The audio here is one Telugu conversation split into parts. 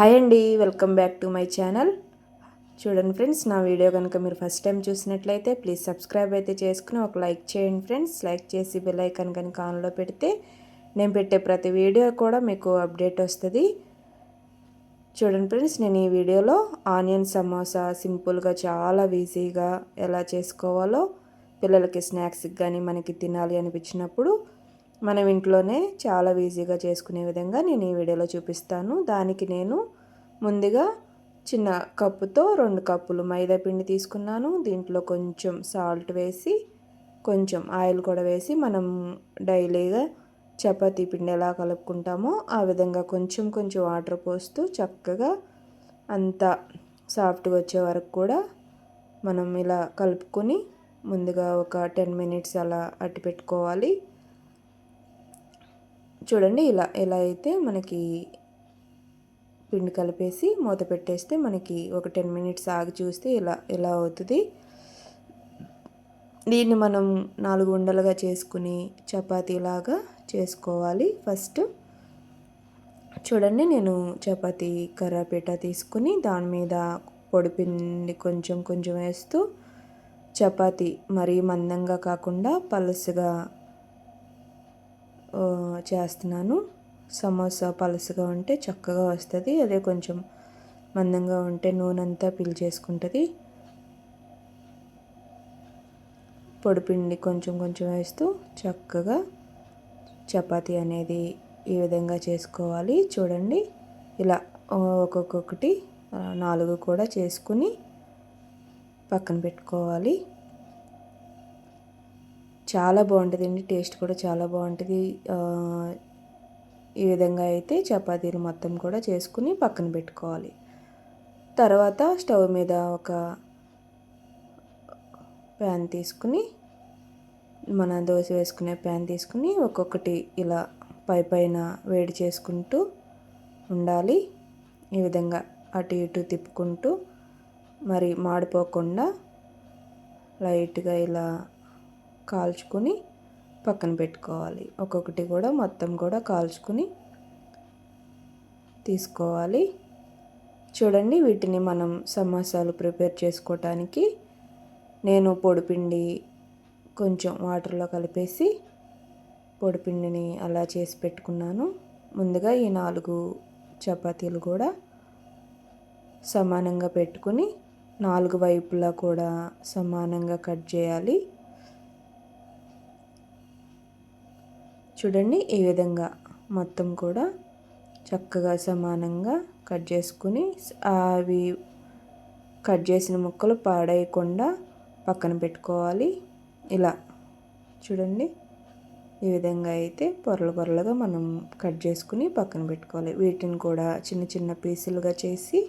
హాయ్ అండి welcome back to my channel. చూడండి ఫ్రెండ్స్ నా వీడియో కనుక మీరు ఫస్ట్ టైం చూసినట్లయితే ప్లీజ్ సబ్స్క్రైబ్ అయితే చేసుకుని ఒక లైక్ చేయండి ఫ్రెండ్స్. లైక్ చేసి బెల్ ఐకాన్ కనుక ఆన్లో పెడితే నేను పెట్టే ప్రతి వీడియో కూడా మీకు అప్డేట్ వస్తుంది. చూడండి ఫ్రెండ్స్ నేను ఈ వీడియోలో ఆనియన్ సమోసా సింపుల్గా చాలా ఈజీగా ఎలా చేసుకోవాలో పిల్లలకి స్నాక్స్కి కానీ మనకి తినాలి అనిపించినప్పుడు మనం ఇంట్లోనే చాలా ఈజీగా చేసుకునే విధంగా నేను ఈ వీడియోలో చూపిస్తాను. దానికి నేను ముందుగా చిన్న కప్పుతో రెండు కప్పులు మైదా పిండి తీసుకున్నాను. దీంట్లో కొంచెం సాల్ట్ వేసి కొంచెం ఆయిల్ కూడా వేసి మనం డైలీగా చపాతీ పిండి ఎలా కలుపుకుంటామో ఆ విధంగా కొంచెం కొంచెం వాటర్ పోస్తూ చక్కగా అంత సాఫ్ట్గా వచ్చే వరకు కూడా మనం ఇలా కలుపుకొని ముందుగా ఒక టెన్ మినిట్స్ అలా అట్టి పెట్టుకోవాలి చూడండి ఇలా ఎలా అయితే మనకి పిండి కలిపేసి మూత పెట్టేస్తే మనకి ఒక టెన్ మినిట్స్ ఆగి చూస్తే ఇలా ఇలా అవుతుంది. దీన్ని మనం నాలుగు ఉండలుగా చేసుకుని చపాతీలాగా చేసుకోవాలి. ఫస్ట్ చూడండి నేను చపాతీ కర్రపీట తీసుకుని దాని మీద పొడిపిండి కొంచెం కొంచెం వేస్తూ చపాతీ మరీ మందంగా కాకుండా పలుసుగా చేస్తున్నాను. సమోసా పలసగా ఉంటే చక్కగా వస్తుంది. అదే కొంచెం మందంగా ఉంటే నూనె అంతా చేసుకుంటుంది. పొడిపిండి కొంచెం కొంచెం వేస్తూ చక్కగా చపాతీ అనేది ఈ విధంగా చేసుకోవాలి. చూడండి. ఇలా ఒక్కొక్కటి నాలుగు కూడా చేసుకుని పక్కన పెట్టుకోవాలి. చాలా బాగుంటుందండి. టేస్ట్ కూడా చాలా బాగుంటుంది. ఈ విధంగా అయితే చపాతీలు మొత్తం కూడా చేసుకుని పక్కన పెట్టుకోవాలి. తర్వాత స్టవ్ మీద ఒక ప్యాన్ తీసుకుని మన దోశ వేసుకునే ప్యాన్ తీసుకుని ఒక్కొక్కటి ఇలా పై పైన వేడి చేసుకుంటూ ఉండాలి. ఈ విధంగా అటు ఇటు తిప్పుకుంటూ మరి మాడిపోకుండా లైట్గా ఇలా కాల్చుకొని పక్కన పెట్టుకోవాలి. ఒక్కొక్కటి కూడా మొత్తం కూడా కాల్చుకొని తీసుకోవాలి. చూడండి వీటిని మనం సమోసాలు ప్రిపేర్ చేసుకోవటానికి నేను పొడిపిండి కొంచెం వాటర్లో కలిపేసి పొడిపిండిని అలా చేసి పెట్టుకున్నాను. ముందుగా ఈ నాలుగు చపాతీలు కూడా సమానంగా పెట్టుకుని నాలుగు వైపులా కూడా సమానంగా కట్ చేయాలి. చూడండి ఈ విధంగా మొత్తం కూడా చక్కగా సమానంగా కట్ చేసుకుని అవి కట్ చేసిన ముక్కలు పాడేయకుండా పక్కన పెట్టుకోవాలి. ఇలా చూడండి ఈ విధంగా అయితే పొరలు పొరలుగా మనం కట్ చేసుకుని పక్కన పెట్టుకోవాలి. వీటిని కూడా చిన్న చిన్న పీసులుగా చేసి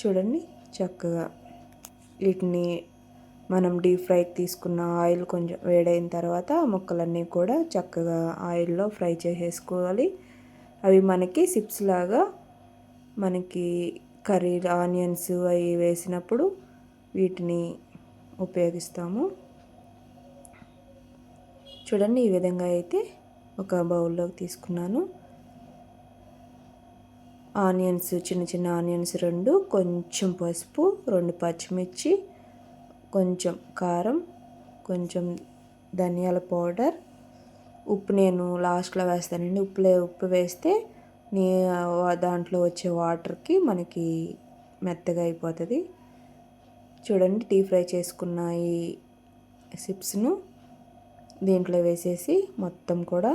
చూడండి చక్కగా వీటిని మనం డీప్ ఫ్రైకి తీసుకున్న ఆయిల్ కొంచెం వేడైన తర్వాత ముక్కలన్నీ కూడా చక్కగా ఆయిల్లో ఫ్రై చేసేసుకోవాలి. అవి మనకి సిప్స్ లాగా మనకి కర్రీ ఆనియన్స్ అవి వేసినప్పుడు వీటిని ఉపయోగిస్తాము. చూడండి ఈ విధంగా అయితే ఒక బౌల్లోకి తీసుకున్నాను. ఆనియన్స్ చిన్న చిన్న ఆనియన్స్ రెండు కొంచెం పసుపు రెండు పచ్చిమిర్చి కొంచెం కారం కొంచెం ధనియాల పౌడర్. ఉప్పు నేను లాస్ట్లో వేస్తానండి. ఉప్పు ఉప్పు వేస్తే నీ దాంట్లో వచ్చే వాటర్కి మనకి మెత్తగా అయిపోతుంది. చూడండి డీప్ ఫ్రై చేసుకున్న ఈ సిప్స్ను దీంట్లో వేసేసి మొత్తం కూడా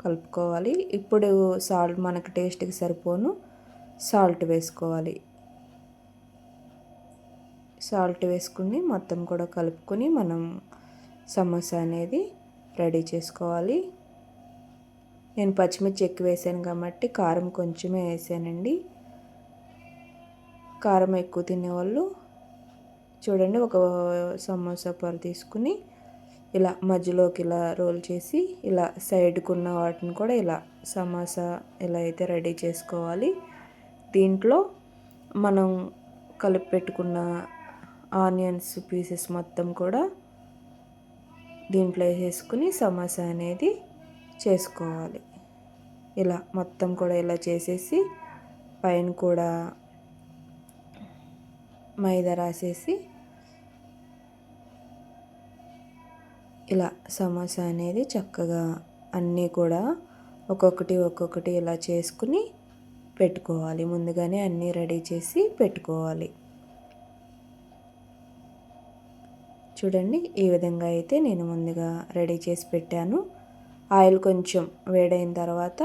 కలుపుకోవాలి. ఇప్పుడు సాల్ట్ మనకు టేస్ట్కి సరిపోను. సాల్ట్ వేసుకోవాలి. సాల్ట్ వేసుకుని మొత్తం కూడా కలుపుకొని మనం సమోసా అనేది రెడీ చేసుకోవాలి. నేను పచ్చిమిర్చి ఎక్కువ వేసాను కాబట్టి కారం కొంచెమే వేసానండి. కారం ఎక్కువ తినేవాళ్ళు చూడండి ఒక సమోసా పొర తీసుకుని ఇలా మధ్యలోకి ఇలా రోల్ చేసి ఇలా సైడ్కున్న వాటిని కూడా ఇలా సమోసా ఇలా అయితే రెడీ చేసుకోవాలి. దీంట్లో మనం కలిపి పెట్టుకున్న ఆనియన్స్ పీసెస్ మొత్తం కూడా దీంట్లో వేసేసుకుని సమోసా అనేది చేసుకోవాలి. ఇలా మొత్తం కూడా ఇలా చేసేసి పైన కూడా మైదా రాసేసి ఇలా సమోసా అనేది చక్కగా అన్నీ కూడా ఒక్కొక్కటి ఒక్కొక్కటి ఇలా చేసుకుని పెట్టుకోవాలి. ముందుగానే అన్నీ రెడీ చేసి పెట్టుకోవాలి. చూడండి ఈ విధంగా అయితే నేను ముందుగా రెడీ చేసి పెట్టాను. ఆయిల్ కొంచెం వేడైన తర్వాత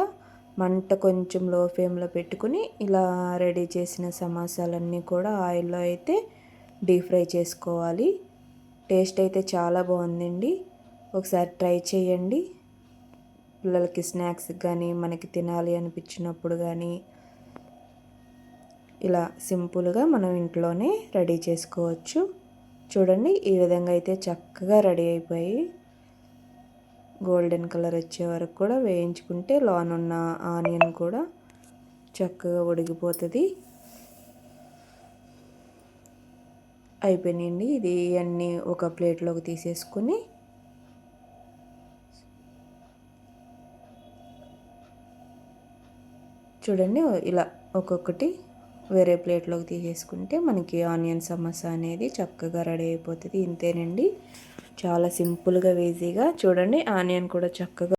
మంట కొంచెం లో ఫ్లేమ్లో పెట్టుకుని ఇలా రెడీ చేసిన సమోసాలన్నీ కూడా ఆయిల్లో అయితే డీప్ ఫ్రై చేసుకోవాలి. టేస్ట్ అయితే చాలా బాగుందండి. ఒకసారి ట్రై చేయండి. పిల్లలకి స్నాక్స్ కానీ మనకి తినాలి అనిపించినప్పుడు కానీ ఇలా సింపుల్గా మనం ఇంట్లోనే రెడీ చేసుకోవచ్చు. చూడండి ఈ విధంగా అయితే చక్కగా రెడీ అయిపోయి గోల్డెన్ కలర్ వచ్చే వరకు కూడా వేయించుకుంటే లోనున్న ఆనియన్ కూడా చక్కగా ఉడికిపోతుంది. అయిపోయినాయండి. ఇది అన్నీ ఒక ప్లేట్లోకి తీసేసుకుని చూడండి ఇలా ఒక్కొక్కటి వేరే ప్లేట్లోకి తీసేసుకుంటే మనకి ఆనియన్ సమోసా అనేది చక్కగా రెడీ అయిపోతుంది. ఇంతేనండి. చాలా సింపుల్గా ఈజీగా చూడండి. ఆనియన్ కూడా చక్కగా